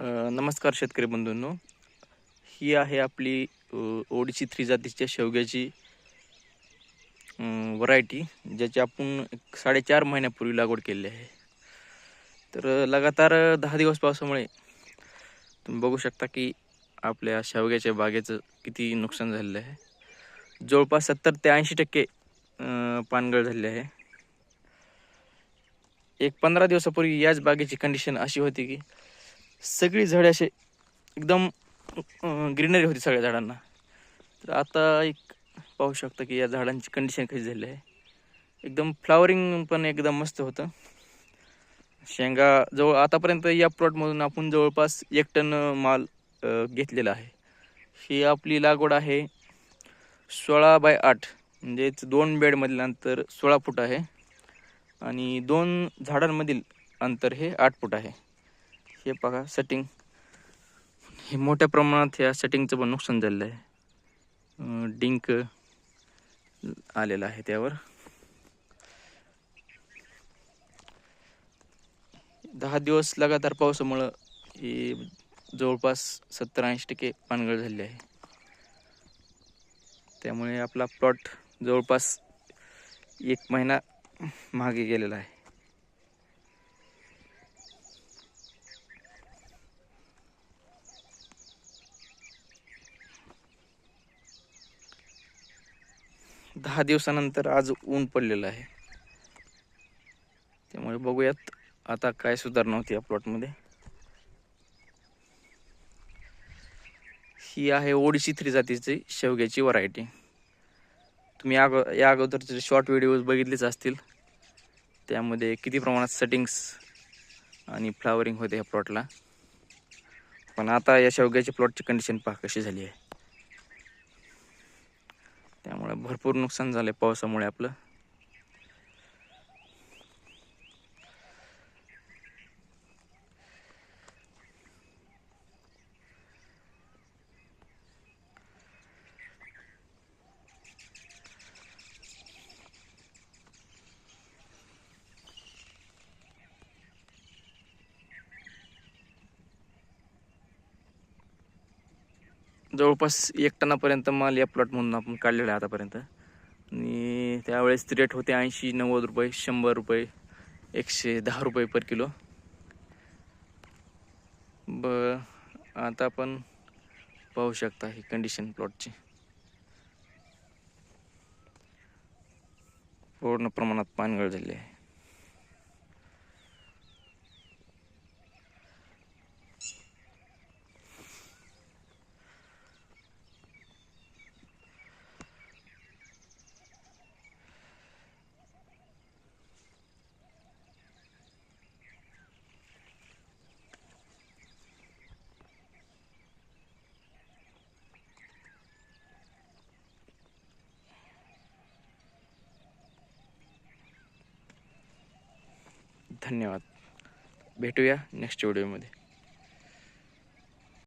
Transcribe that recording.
नमस्कार शेतकरी बंधूंनो. ही आहे आपली अ, ओडीसी थ्री जातीच्या शेवग्याची व्हरायटी ज्याची आपण साडेचार महिन्यापूर्वी लागवड केलेली आहे. तर लगातार दहा दिवस पावसामुळे तुम्ही बघू शकता की आपल्या शेवग्याच्या बागेचं किती नुकसान झालेलं आहे. जवळपास सत्तर ते ऐंशी टक्के पानगळ झालेली आहे. एक पंधरा दिवसापूर्वी याच बागेची कंडिशन अशी होती की सगळी झाडे असे एकदम ग्रीनरी होती सगळ्या झाडांना. तर आता एक पाहू शकता की या झाडांची कंडिशन कशी झाली आहे. एकदम फ्लावरिंग पण एकदम मस्त होतं. शेंगा जवळ आतापर्यंत या प्लॉटमधून आपण जवळपास एक टन माल घेतलेला आहे. ही आपली लागवड आहे सोळा बाय आठ म्हणजेच दोन बेडमधील अंतर सोळा फूट आहे. आणि दोन झाडांमधील अंतर हे आठ फूट आहे. हे बघा सेटिंग हे मोठ्या प्रमाणात ह्या सेटिंगचं पण नुकसान झालेलं आहे. डिंक आलेला आहे त्यावर. दहा दिवस लगातार पावसामुळं ही जवळपास सत्तर ऐंशी टक्के पानगळ झालेली आहे. त्यामुळे आपला प्लॉट जवळपास एक महिना मागे गेलेला आहे. दहा दिवसानंतर आज ऊन पडलेलं आहे. त्यामुळे बघूयात आता काय सुधारणा होती या प्लॉटमध्ये ही आहे ओडिसी थ्री जातीची शेवग्याची व्हरायटी तुम्ही अगो या अगोदरचे शॉर्ट व्हिडिओज बघितलेच असतील. त्यामध्ये किती प्रमाणात सेटिंग्स आणि फ्लावरिंग होते ह्या प्लॉटला पण आता या शेवग्याच्या प्लॉटची कंडिशन पहा कशी झाली आहे. भरपूर नुकसान झालं आहे पावसामुळे आपलं. जवळपास एक टनापर्यंत माल या प्लॉटमधून आपण काढलेला आहे आतापर्यंत. आणि त्यावेळेस रेट होते ऐंशी नव्वद रुपये शंभर रुपये एकशे दहा रुपये पर किलो ब आता आपण पाहू शकता ही कंडिशन प्लॉटची पूर्ण प्रमाणात पानगळ झाली आहे. धन्यवाद. भेटूया नेक्स्ट व्हिडिओमध्ये